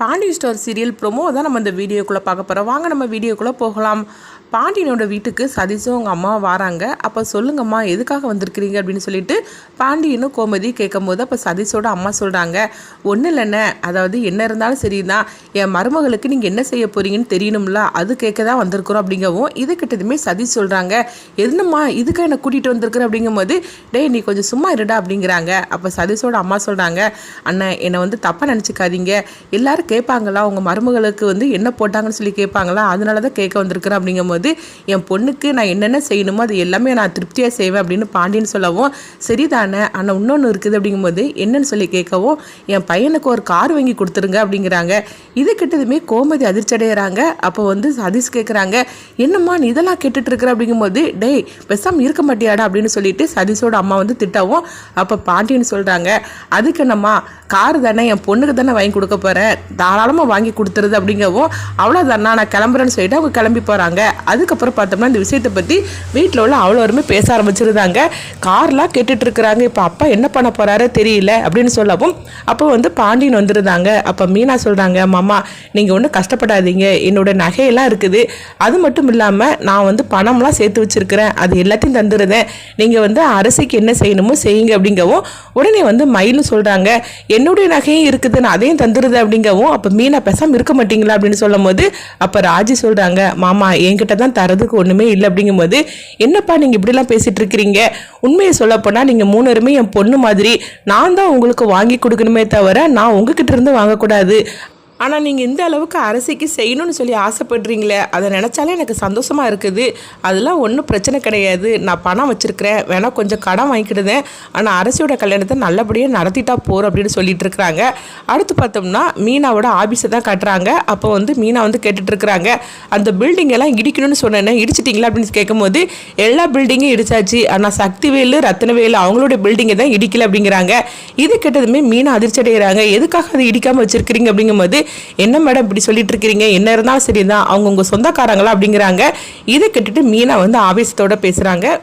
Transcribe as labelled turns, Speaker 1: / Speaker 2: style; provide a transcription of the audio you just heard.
Speaker 1: Pandi store serial promo தான் நம்ம இந்த வீடியோக்குள்ளே பார்க்க போகிறோம் வாங்க நம்ம வீடியோக்குள்ளே போகலாம். பாண்டியனோட வீட்டுக்கு சதீஷும் அவங்க அம்மா வராங்க. அப்போ சொல்லுங்கம்மா எதுக்காக வந்திருக்கிறீங்க அப்படின்னு சொல்லிட்டு பாண்டியனும் கோமதி கேட்கும்போது அப்போ சதீஷோட அம்மா சொல்கிறாங்க ஒன்றும் இல்லைண்ணே. அதாவது என்ன இருந்தாலும் சரிதான். என் மருமகளுக்கு நீங்கள் என்ன செய்ய போகிறீங்கன்னு தெரியணும்ல. அது கேட்க தான் வந்திருக்கிறோம் அப்படிங்கவும் இது கிட்டதுமே சதீஷ் சொல்கிறாங்க என்னம்மா இதுக்காக என்னை கூட்டிகிட்டு வந்திருக்கிற? அப்படிங்கும்போது டேய் நீ கொஞ்சம் சும்மா இருடா அப்படிங்கிறாங்க. அப்போ சதீஷோட அம்மா சொல்கிறாங்க அண்ணன் என்னை வந்து தப்பாக நினச்சிக்காதீங்க. எல்லாரும் கேட்பாங்களா? உங்கள் மருமகளுக்கு வந்து என்ன போட்டாங்கன்னு சொல்லி கேட்பாங்களா? அதனால தான் கேட்க வந்திருக்கிறேன் அப்படிங்கும்போது என் பொண்ணுக்கு நான் என்னென்ன செய்யணுமோ அது எல்லாமே நான் திருப்தியாக செய்வேன் அப்படின்னு பாண்டியன் சொல்லவும் சரிதானே ஆனால் இன்னொன்று இருக்குது அப்படிங்கும்போது என்னன்னு சொல்லி கேட்கவும் என் பையனுக்கு ஒரு கார் வாங்கி கொடுத்துருங்க அப்படிங்கிறாங்க. இது கிட்டதுமே கோமதி அதிர்ச்சி அடைகிறாங்க அப்போ வந்து சதீஷ் கேட்குறாங்க என்னம்மா நீ இதெல்லாம் கேட்டுட்டு இருக்கிற அப்படிங்கும்போது டேய் பெசாம இருக்க மாட்டியாடா அப்படின்னு சொல்லிட்டு சதீஷோட அம்மா வந்து திட்டவும் அப்போ பாண்டியன் சொல்கிறாங்க அதுக்கு என்னம்மா கார் தானே என் பொண்ணுக்கு தானே வாங்கி கொடுக்க போகிறேன் தாராளமாக வாங்கி கொடுத்துருது அப்படிங்கவும் அவ்வளோதானா நான் கிளம்புறேன்னு சொல்லிட்டு அவங்க கிளம்பி போகிறாங்க அதுக்கப்புறம் பார்த்தோம்னா இந்த விஷயத்தை பற்றி வீட்டில் உள்ள அவ்வளோருமே பேச ஆரம்பிச்சிருந்தாங்க. கார்லாம் கேட்டுட்டு இருக்கிறாங்க. இப்போ அப்பா என்ன பண்ண போகிறாரு தெரியல அப்படின்னு சொல்லவும் அப்போ வந்து பாண்டியன் வந்திருந்தாங்க. அப்போ மீனா சொல்கிறாங்க மாமா நீங்கள் ஒன்றும் கஷ்டப்படாதீங்க. என்னோட நகையெல்லாம் இருக்குது. அது மட்டும் இல்லாமல் நான் வந்து பணம்லாம் சேர்த்து வச்சிருக்கிறேன். அது எல்லாத்தையும் தந்துருந்தேன் நீங்கள் வந்து அரசிக்கு என்ன செய்யணுமோ செய்யுங்க. அப்படிங்கவும் உடனே வந்து மயிலும் சொல்கிறாங்க என்னுடைய நகையும் இருக்குது நான் அதையும் தந்துருது. அப்படிங்கவும் அப்போ மீனா பேசாமல் இருக்க மாட்டீங்களா அப்படின்னு சொல்லும் போது அப்போ ராஜி சொல்கிறாங்க மாமா என்கிட்ட தான் தரதுக்கு ஒன்றுமே இல்லை. அப்படிங்கும்போது என்னப்பா நீங்கள் இப்படிலாம் பேசிகிட்டு இருக்கிறீங்க? உண்மையை சொல்லப்போனால் நீங்கள் மூணுருமே என் பொண்ணு மாதிரி. நான் தான் உங்களுக்கு வாங்கி கொடுக்கணுமே தவிர நான் உங்ககிட்ட இருந்து வாங்கக்கூடாது. ஆனால் நீங்கள் இந்த அளவுக்கு அரசிக்கு செய்யணும்னு சொல்லி ஆசைப்படுறீங்களே அதை நினச்சாலே எனக்கு சந்தோஷமாக இருக்குது. அதெல்லாம் ஒன்றும் பிரச்சனை கிடையாது. நான் பணம் வச்சுருக்கிறேன். வேணால் கொஞ்சம் கடன் வாங்கிக்கிடுதேன். ஆனால் அரசியோட கல்யாணத்தை நல்லபடியாக நடத்திட்டா போகிறோம் அப்படின்னு சொல்லிட்டு இருக்கிறாங்க. அடுத்து பார்த்தோம்னா மீனாவோட ஆஃபீஸை தான் கட்டுறாங்க. அப்போ வந்து மீனா வந்து கேட்டுட்ருக்குறாங்க அந்த பில்டிங் எல்லாம் இடிக்கணும்னு சொன்னேன் இடிச்சிட்டிங்களா அப்படின்னு கேட்கும்போது எல்லா பில்டிங்கும் இடிச்சாச்சு. ஆனால் சக்திவேலு ரத்னவேலு அவங்களுடைய பில்டிங்கை தான் இடிக்கல அப்படிங்கிறாங்க. இது கேட்டதுமே மீனா அதிர்ச்சி அடைகிறாங்க. எதுக்காக அதை இடிக்காமல் வச்சிருக்கிறீங்க அப்படிங்கும்போது என்ன மேடம் இப்படி சொல்லிட்டு இருக்கிறீங்க என்ன இருந்தாலும் சரிதான் அவங்க உங்க சொந்தக்காரங்களா? அப்படிங்கிறாங்க. இதை கேட்டுட்டு மீனா வந்து ஆவேசத்தோட பேசுறாங்க.